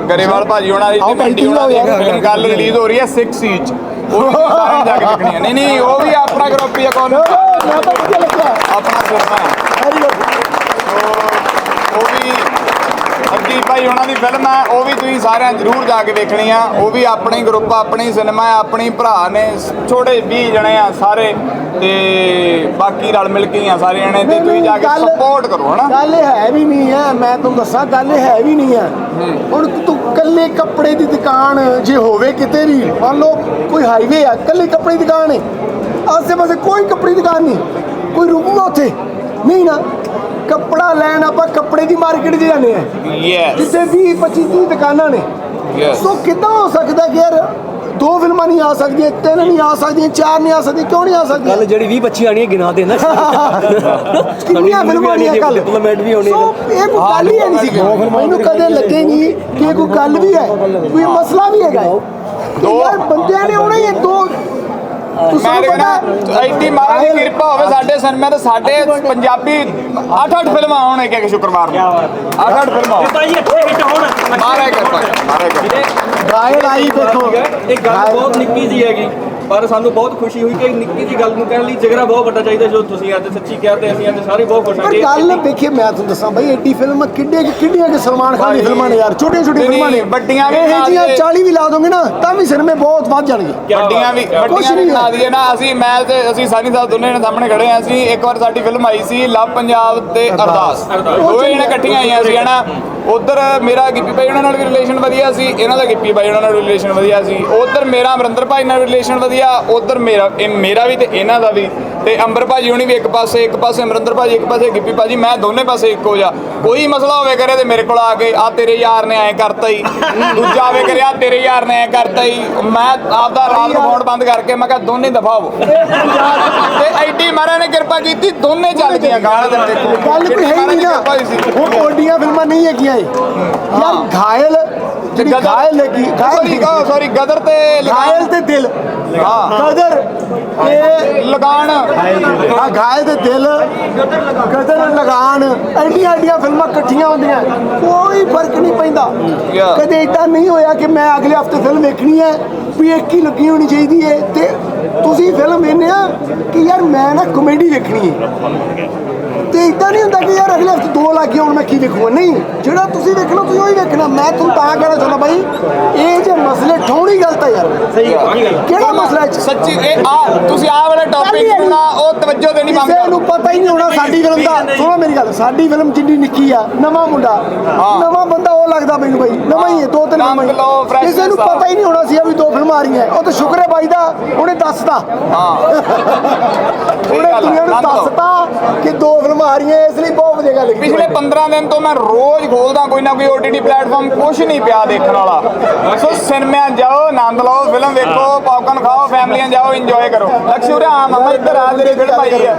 ਗਰੇਵਾਲ ਭਾਜੀ ਉਹਨਾਂ ਦੀ ਮੰਡੀ ਉਹਨਾਂ ਦੀ ਕੱਲ ਰਿਲੀਜ਼ ਹੋ ਰਹੀ ਹੈ 6 ਸੀਚ ਉਹ ਵੀ ਜਾ ਕੇ ਦੇਖਣੀ ਹੈ ਨਹੀਂ ਨਹੀਂ ਉਹ ਵੀ ਆਪਣਾ ਗਰੁੱਪ ਹੀ ਕੌਣ? ਲੱਗਿਆ। ਆਪਣਾ ਫਿਲਮ ਹੈ। ਉਹ ਵੀ ਅੱਗੀ ਭਾਈ ਉਹਨਾਂ ਦੀ ਫਿਲਮ ਹੈ ਉਹ ਵੀ ਤੁਸੀਂ ਸਾਰਿਆਂ ਜ਼ਰੂਰ ਜਾ ਕੇ ਦੇਖਣੀ ਆ। ਉਹ ਵੀ ਆਪਣੇ ਗਰੁੱਪ ਆਪਣੀ ਸਿਨੇਮਾ ਹੈ ਆਪਣੀ ਭਰਾ ਨੇ ਛੋਟੇ 20 ਜਣੇ ਆ ਸਾਰੇ ਤੇ ਬਾਕੀ ਰਲ ਮਿਲ ਕੇ ਹੀ ਆ ਸਾਰੇ ਜਣੇ ਤੇ ਤੁਸੀਂ ਜਾ ਕੇ ਗੱਲ- ਸਪੋਰਟ ਕਰੋ ਹਨਾ? ਗੱਲ ਹੈ ਵੀ ਨਹੀਂ ਹੈ ਮੈਂ ਤੁਹਾਨੂੰ ਦੱਸਾਂ ਗੱਲ ਹੈ ਵੀ ਨਹੀਂ ਹੈ। ਹੁਣ ਤੂੰ ਕੱਲੇ ਕੱਪੜੇ ਦੀ ਦੁਕਾਨ ਜੇ ਹੋਵੇ ਕਿਤੇ ਵੀ ਮੰਨ ਲਓ ਕੋਈ ਹਾਈਵੇ ਆ ਕੱਲੇ ਕੱਪੜੇ ਦੀ ਦੁਕਾਨ ਹੈ ਆਸੇ ਪਾਸੇ ਕੋਈ ਕੱਪੜੇ ਦੀ ਦੁਕਾਨ ਨਹੀਂ ਕੋਈ ਰੁਕੂਗਾ ਉੱਥੇ। ਨਹੀਂ ਨਾ ਕੱਪੜਾ ਲੈਣ ਆਪਾਂ ਕੱਪੜੇ ਦੀ ਮਾਰਕੀਟ 'ਚ ਜਾਂਦੇ ਆ ਯੈਸ ਜਿੱਥੇ 20 25 30 ਦੁਕਾਨਾਂ ਨੇ। ਯੈਸ ਸੋ ਕਿੱਦਾਂ ਹੋ ਸਕਦਾ ਕਿ ਯਾਰ ਦੋ ਫਿਲਮਾਂ ਨਹੀਂ ਆ ਸਕਦੀਆਂ ਤਿੰਨ ਨਹੀਂ ਆ ਸਕਦੀਆਂ ਚਾਰ ਨਹੀਂ ਆ ਸਕਦੀਆਂ ਕਿਉਂ ਨਹੀਂ ਆ ਸਕਦੀਆਂ? ਕੱਲ ਜਿਹੜੀ 20 25 ਆਣੀ ਹੈ ਗਿਣਾ ਦੇ ਨਾ ਕਿੰਨੀਆਂ ਫਿਲਮਾਂ ਆਣੀਆਂ ਕੱਲ ਡਿਪਲੋਮੈਟ ਵੀ ਹੋਣੀ ਸੋ ਇਹ ਕੋਈ ਗੱਲ ਹੀ ਨਹੀਂ ਸੀ। ਮੈਨੂੰ ਕਦੇ ਲੱਗੇ ਨਹੀਂ ਕਿ ਇਹ ਕੋਈ ਗੱਲ ਵੀ ਹੈ ਕੋਈ ਮਸਲਾ ਵੀ ਹੈਗਾ ਯਾਰ ਬੰਦਿਆਂ ਨੇ ਆਉਣਾ ਹੀ ਦੋ ਮੈਂ ਪਤਾ ਕਹਿੰਦਾ ਐਡੀ ਮਹਾਰਾਜ ਦੀ ਕਿਰਪਾ ਹੋਵੇ ਸਾਡੇ ਸਿਨੇਮਾ ਤੇ ਸਾਡੇ ਪੰਜਾਬੀ 8-8 ਫਿਲਮਾਂ ਆਉਣ ਇੱਕ ਇੱਕ ਸ਼ੁੱਕਰਵਾਰ ਨੂੰ। 8-8 ਫਿਲਮਾਂ ਆਉਣ। ਭਾਈ ਇੱਥੇ ਹਿੱਟ ਹੋਣ ਮਹਾਰਾਜ ਕਿਰਪਾ ਮਹਾਰਾਜ ਕਿਰਪਾ। ਗਾਇਲ ਆਈ ਦੇਖੋ। ਇਹ ਗੱਲ ਬਹੁਤ ਨਿੱਕੀ ਜੀ ਹੈਗੀ। ਪਰ ਸਾਨੂੰ ਬਹੁਤ ਖੁਸ਼ੀ ਹੋਈ ਕਿ ਨਿੱਕੀ ਜੀ ਗੱਲ ਨੂੰ ਕਹਿਣ ਲਈ ਜਿਗਰਾ ਬਹੁਤ ਵੱਡਾ ਚਾਹੀਦਾ ਜੋ ਤੁਸੀਂ ਅੱਜ ਸੱਚੀ ਕਿਹਾ ਤੇ ਅਸੀਂ ਅੱਜ ਸਾਰੇ ਬਹੁਤ ਖੁਸ਼ ਹਾਂ ਕਿ ਗੱਲ ਵੇਖੇ ਮੈਂ ਤੁਹਾਨੂੰ ਦੱਸਾਂ ਬਈ ਐਡੀ ਫਿਲਮ ਕਿੱਡੇ ਕਿੱਡੀਆਂ ਕਿ ਸਲਮਾਨ ਖਾਨ ਦੀ ਫਿਲਮਾਂ ਨੇ ਯਾਰ ਛੋਟੀਆਂ ਛੋਟੀਆਂ ਫਿਲਮਾਂ ਨੇ। ਵੱਡੀਆਂ ਵੀ ਇਹ ਜੀਆਂ ਦੇ। 40 ਵੀ ਲਾ ਦੋਗੇ ਨਾ ਤਾਂ ਵੀ ਸਿਨੇਮੇ ਬਹੁਤ ਵੱਧ ਜਾਣਗੇ। ਵੱਡੀਆਂ ਵੀ। ਵੱਡੀਆਂ ਵੀ ਹੈ। ਦਈਏ ਨਾ ਅਸੀਂ ਮੈਂ ਤੇ ਅਸੀਂ ਸਾਨੀ ਸਾਹਿਬ ਦੋਨੇ ਨੇ ਸਾਹਮਣੇ ਖੜੇ ਆ ਅਸੀਂ ਇੱਕ ਵਾਰ ਸਾਡੀ ਫਿਲਮ ਆਈ ਸੀ ਲਵ ਪੰਜਾਬ ਤੇ ਅਰਦਾਸ। ਦੋਵੇਂ ਜਣੇ ਇਕੱਠੀਆਂ ਆਈਆਂ ਸੀ ਹਨਾ? ਉਧਰ ਮੇਰਾ ਗਿੱਪੀ ਭਾਈ ਉਹਨਾਂ ਨਾਲ ਵੀ ਰਿਲੇਸ਼ਨ ਵਧੀਆ ਸੀ ਇਹਨਾਂ ਦਾ ਗਿੱਪੀ ਭਾਈ ਉਹਨਾਂ ਨਾਲ ਰਿਲੇਸ਼ਨ ਵਧੀਆ ਸੀ। ਉਧਰ ਮੇਰਾ ਅਮਰਿੰਦਰ ਭਾਈ ਨਾਲ ਰਿਲੇਸ਼ਨ ਵਧੀਆ ਉਧਰ ਮੇਰਾ ਇਹ ਮੇਰਾ ਵੀ ਤੇ ਇਹਨਾਂ ਦਾ ਵੀ। ਤੇ ਅੰਬਰ ਭਾਜੀ ਹੋਣੀ ਵੀ ਇੱਕ ਪਾਸੇ ਇੱਕ ਪਾਸੇ ਅਮਰਿੰਦਰ ਭਾਜੀ ਇੱਕ ਪਾਸੇ ਗਿੱਪੀ ਭਾਜੀ ਮੈਂ ਦੋਨੇ ਪਾਸੇ ਇੱਕੋ ਜਾ ਕੋਈ ਮਸਲਾ ਹੋਵੇ ਕਰੇ ਤੇ ਮੇਰੇ ਕੋਲ ਆ ਕੇ ਆ ਤੇਰੇ ਯਾਰ ਨੇ ਐ ਕਰਤਾ ਹੀ ਦੂਜਾ ਆਵੇ ਕਰੇ ਆ ਤੇਰੇ ਯਾਰ ਨੇ ਐ ਕਰਤਾ ਹੀ ਮੈਂ ਆਪਦਾ ਰਾਤ ਨੂੰ ਫੋਨ ਬੰਦ ਕਰਕੇ ਮੈਂ ਕਿਹਾ ਦੋਨੇ ਦਫਾ ਹੋ ਤੇ ਐਡੀ ਮਹਾਰਾਜ ਨੇ ਕਿਰਪਾ ਕੀਤੀ ਦੋਨੇ ਚੱਲ ਗਈਆਂ ਗਾਲਾਂ ਦੇ ਦੇਖੋ ਗੱਲ ਕੋਈ ਹੈ ਨਹੀਂ ਨਾ। ਹੁਣ ਓਡੀਆਂ ਨਹੀਂ ਹੈਗੀਆਂ ਇਹ। ਯਾਰ ਘਾਇਲ ਜਿਹੜੀ ਘਾਇਲ ਲੱਗੀ ਸੌਰੀ ਘਾਇਲ ਸੌਰੀ ਗਦਰ ਤੇ ਘਾਇਲ ਤੇ ਦਿਲ। ਹਾਂ। ਕਦਰ ਇਹ ਲਗਾਨ। ਆ ਘਾਇਲ ਤੇ ਦਿਲ ਕਦਰ ਲਗਾਨ। ਐਡੀਆਂ ਐਡੀਆਂ ਫਿਲਮਾਂ ਇਕੱਠੀਆਂ ਹੁੰਦੀਆਂ। ਕੋਈ ਫ਼ਰਕ ਨਹੀਂ ਪੈਂਦਾ. ਕਦੇ ਇਦਾਂ ਨਹੀਂ ਹੋਇਆ ਕਿ ਮੈਂ ਅਗਲੇ ਹਫ਼ਤੇ ਫਿਲਮ ਵੇਖਣੀ ਹੈ ਵੀ ਇੱਕ ਹੀ ਲੱਗੀ ਹੋਣੀ ਚਾਹੀਦੀ ਹੈ। ਤੇ ਤੁਸੀਂ ਫਿਲਮ ਵੇਖਦੇ ਆ ਕਿ ਯਾਰ ਮੈਂ ਨਾ ਕਮੇਡੀ ਵੇਖਣੀ ਹੈ। ਤੇ ਇਦਾਂ ਨਹੀਂ ਹੁੰਦਾ ਕਿ ਯਾਰ ਅਗਲੇ ਹਫ਼ਤੇ ਦੋ ਲੱਗ ਗਏ ਹੁਣ ਮੈਂ ਕੀ ਵੇਖੂਗਾ ਨਹੀਂ ਜਿਹੜਾ ਤੁਸੀਂ ਵੇਖਣਾ ਤੁਸੀਂ ਉਹੀ ਵੇਖਣਾ ਮੈਂ ਤੁਹਾਨੂੰ ਤਾਂ ਕਹਿਣਾ ਚਾਹੁੰਦਾ ਬਾਈ ਇਹ ਜੇ ਮਸਲੇ ਠਾਉਣੀ ਗਲਤ ਹੈ ਯਾਰ। ਸਹੀ ਹੈ ਕਿਹੜਾ ਮਸਲਾ ਹੈ ਸੱਚੀ ਇਹ ਆ ਤੁਸੀਂ ਆਹ ਵਾਲੇ ਟੌਪਿਕ ਨੂੰ ਨਾ ਉਹ ਤਵੱਜੋ ਦੇਣੀ ਬੰਦ ਕਿਸੇ ਨੂੰ ਪਤਾ ਹੀ ਨਹੀਂ ਹੋਣਾ ਸਾਡੀ ਫਿਲਮ ਦਾ। ਸੁਣੋ ਮੇਰੀ ਗੱਲ ਸਾਡੀ ਫਿਲਮ ਜਿੰਨੀ ਨਿੱਕੀ ਆ ਨਵਾਂ ਮੁੰਡਾ। ਨਵਾਂ ਬੰਦਾ ਉਹ ਲੱਗਦਾ ਮੈਨੂੰ ਬਾਈ ਨਵਾਂ ਹੀ ਹੈ ਦੋ ਤਿੰਨ ਨਵਾਂ ਹੀ। ਕਿਸੇ ਨੂੰ ਆ। ਪਤਾ ਹੀ ਨਹੀਂ ਹੋਣਾ ਸੀ ਵੀ ਦੋ ਫਿਲਮਾਂ ਆ ਰਹੀਆਂ। ਉਹ ਤਾਂ ਸ਼ੁਕਰ ਹੈ ਬਾਈ ਦਾ ਉਹਨੇ ਦੱਸਤਾ ਹਾਂ। ਉਹਨੇ ਆ, ਦੁਨੀਆ ਨੂੰ। ਦੱਸਤਾ ਕਿ ਦੋ ਫਿਲਮਾਂ ਆ ਰਹੀਆਂ ਇਸ ਲਈ ਬਹੁਤ ਵਧੀਆ ਗੱਲ ਕੀਤੀ ਪਿਛਲੇ 15 ਦਿਨ ਤੋਂ ਮੈਂ ਰੋਜ਼ ਖੋਲਦਾ ਕੋਈ ਨਾ ਕੋਈ OTT ਪਲੇਟਫਾਰਮ ਕੁਝ ਨਹੀਂ ਪਿਆ ਦੇਖਣ ਵਾਲਾ। ਸੋ ਸਿਨੇਮਿਆਂ ਜਾਓ ਆਨੰਦ ਲਓ ਫਿਲਮ ਵੇਖੋ ਪੌਪਕਾਰਨ ਖਾਓ ਫੈਮਲੀਆਂ ਜਾਓ ਇੰਜੋਏ ਕਰੋ। ਲਕਸ਼ੂਰ ਹਾਂ ਮਮਾ ਇੱਧਰ ਆ ਤੇਰੀ ਫਿਲਮ ਆਈ ਹੈ।